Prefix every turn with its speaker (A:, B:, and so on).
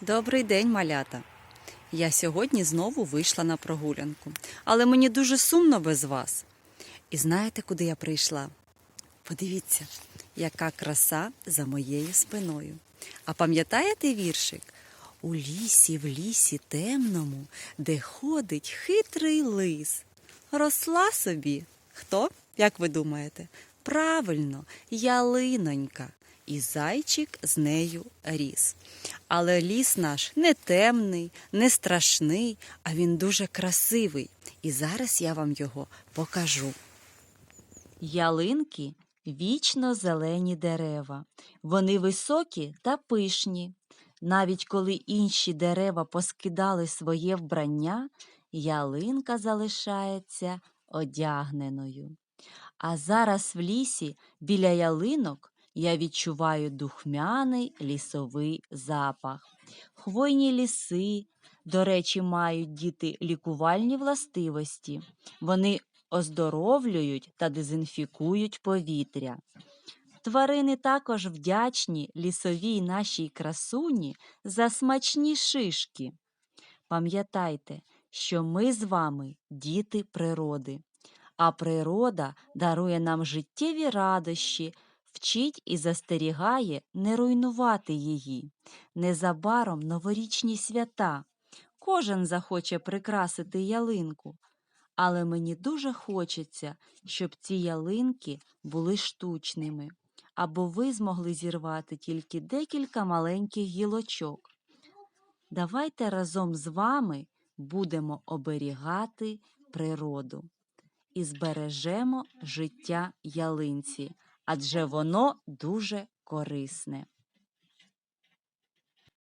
A: Добрий день, малята. Я сьогодні знову вийшла на прогулянку, але мені дуже сумно без вас. І знаєте, куди я прийшла? Подивіться, яка краса за моєю спиною. А пам'ятаєте віршик? У лісі, в лісі темному, де ходить хитрий лис. Росла собі. Хто? Як ви думаєте? Правильно, ялинонька. І зайчик з нею ріс. Але ліс наш не темний, не страшний, а він дуже красивий. І зараз я вам його покажу. Ялинки вічно зелені дерева. Вони високі та пишні. Навіть коли інші дерева поскидали своє вбрання, ялинка залишається одягненою. А зараз в лісі біля ялинок я відчуваю духмяний лісовий запах. Хвойні ліси, до речі, мають діти лікувальні властивості. Вони оздоровлюють та дезінфікують повітря. Тварини також вдячні лісовій нашій красуні за смачні шишки. Пам'ятайте, що ми з вами діти природи, а природа дарує нам життєві радощі, вчить і застерігає не руйнувати її. Незабаром новорічні свята. Кожен захоче прикрасити ялинку. Але мені дуже хочеться, щоб ці ялинки були штучними, або ви змогли зірвати тільки декілька маленьких гілочок. Давайте разом з вами будемо оберігати природу і збережемо життя ялинці, адже воно дуже корисне.